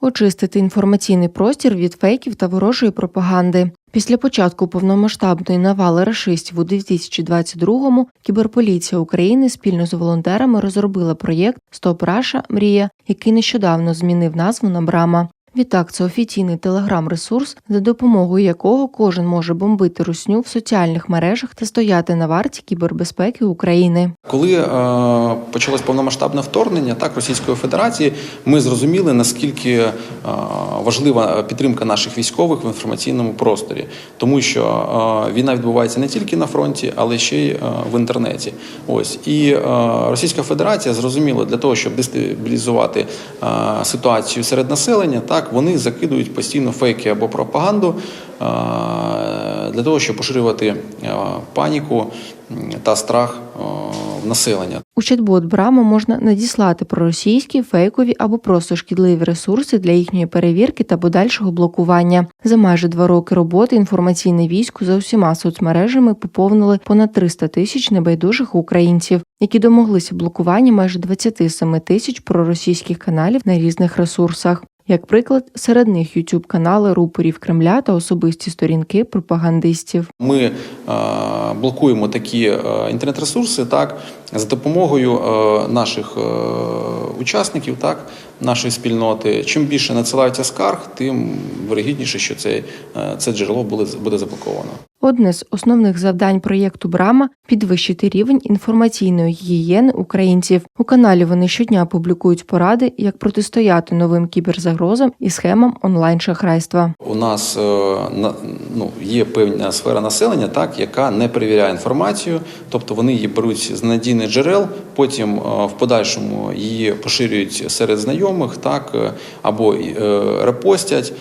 очистити інформаційний простір від фейків та ворожої пропаганди. Після початку повномасштабної навали рашистів у 2022-му кіберполіція України спільно з волонтерами розробила проєкт Стоп Раша Мрія, який нещодавно змінив назву на Брама. Відтак, це офіційний телеграм-ресурс, за допомогою якого кожен може бомбити русню в соціальних мережах та стояти на варті кібербезпеки України. Коли е, почалось повномасштабне вторгнення так Російської Федерації, ми зрозуміли наскільки е, важлива підтримка наших військових в інформаційному просторі, тому що е, війна відбувається не тільки на фронті, але ще й е, в інтернеті. Ось і е, Російська Федерація зрозуміла для того, щоб дестабілізувати е, ситуацію серед населення, так вони закидують постійно фейки або пропаганду е, для того, щоб поширювати е, паніку та страх е, в населення. У чат-бот Брама можна надіслати проросійські, фейкові або просто шкідливі ресурси для їхньої перевірки та подальшого блокування. За майже два роки роботи інформаційне військо за усіма соцмережами поповнили понад 300 тисяч небайдужих українців, які домоглися блокування майже 27 тисяч проросійських каналів на різних ресурсах. Як приклад, серед них youtube канали рупорів Кремля та особисті сторінки пропагандистів. Ми е, блокуємо такі е, інтернет-ресурси так за допомогою е, наших учасників, так нашої спільноти. Чим більше надсилаються скарг, тим вирогідніше, що це, це джерело буде, буде заблоковано. Одне з основних завдань проєкту Брама підвищити рівень інформаційної гігієни українців. У каналі вони щодня публікують поради, як протистояти новим кіберзагрозам і схемам онлайн-шахрайства. У нас е, ну, є певна сфера населення, так, яка не перевіряє інформацію, тобто вони її беруть з надійних джерел, потім е, в подальшому її поширюють серед знайомих, так, е, або репостять,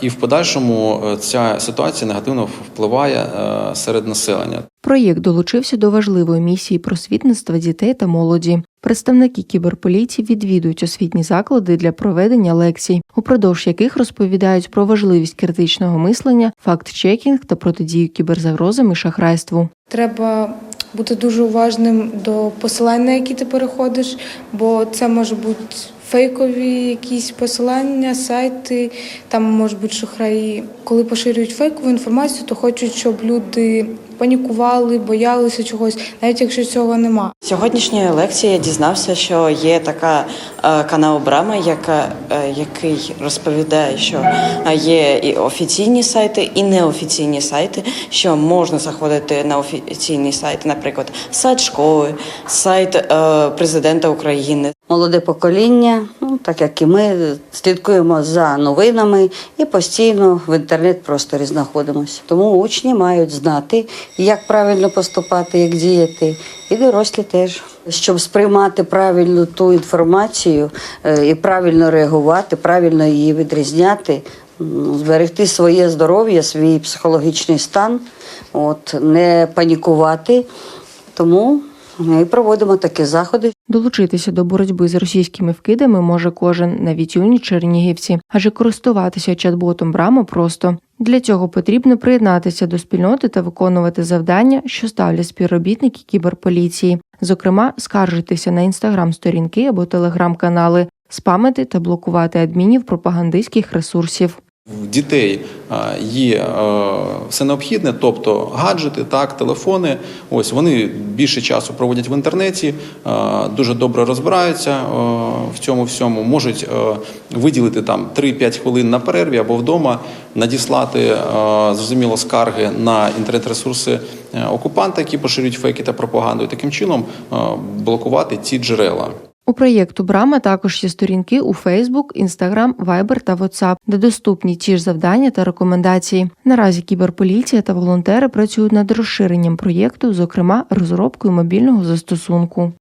і в подальшому е, ця ситуація негативно впливає е, серед населення. Проєкт долучився до важливої місії просвітництва дітей та молоді. Представники кіберполіції відвідують освітні заклади для проведення лекцій, упродовж яких розповідають про важливість критичного мислення, факт-чекінг та протидію кіберзагрозам і шахрайству. Треба бути дуже уважним до посилань, на які ти переходиш, бо це може бути фейкові якісь посилання, сайти, там можуть бути шахраї. Коли поширюють фейкову інформацію, то хочуть, щоб люди панікували, боялися чогось, навіть якщо цього нема. Сьогоднішньої лекції я дізнався, що є така е, канал Брама, яка, е, який розповідає, що е, є і офіційні сайти, і неофіційні сайти, що можна заходити на офіційні сайти, наприклад, сайт школи, сайт президента України. Молоде покоління, ну так як і ми, слідкуємо за новинами і постійно в інтернет-просторі знаходимося. Тому учні мають знати, як правильно поступати, як діяти, і дорослі теж. Щоб сприймати правильно ту інформацію е, і правильно реагувати, правильно її відрізняти, зберегти своє здоров'я, свій психологічний стан, от, не панікувати. Тому ми проводимо такі заходи. Долучитися до боротьби з російськими вкидами може кожен, навіть юні чернігівці, адже користуватися чат-ботом Брама просто. Для цього потрібно приєднатися до спільноти та виконувати завдання, що ставлять співробітники кіберполіції, зокрема, скаржитися на інстаграм-сторінки або телеграм-канали, спамити та блокувати адмінів пропагандистських ресурсів. В дітей є е, все необхідне, тобто гаджети, так, телефони. Ось вони більше часу проводять в інтернеті, дуже добре розбираються е, в цьому всьому. Можуть е, виділити там 3-5 хвилин на перерві або вдома, надіслати зрозуміло скарги на інтернет-ресурси окупанта, які поширюють фейки та пропаганду, і таким чином блокувати ці джерела. У проєкту Брама також є сторінки у Facebook, Instagram, Viber та WhatsApp, де доступні ті ж завдання та рекомендації. Наразі кіберполіція та волонтери працюють над розширенням проєкту, зокрема розробкою мобільного застосунку.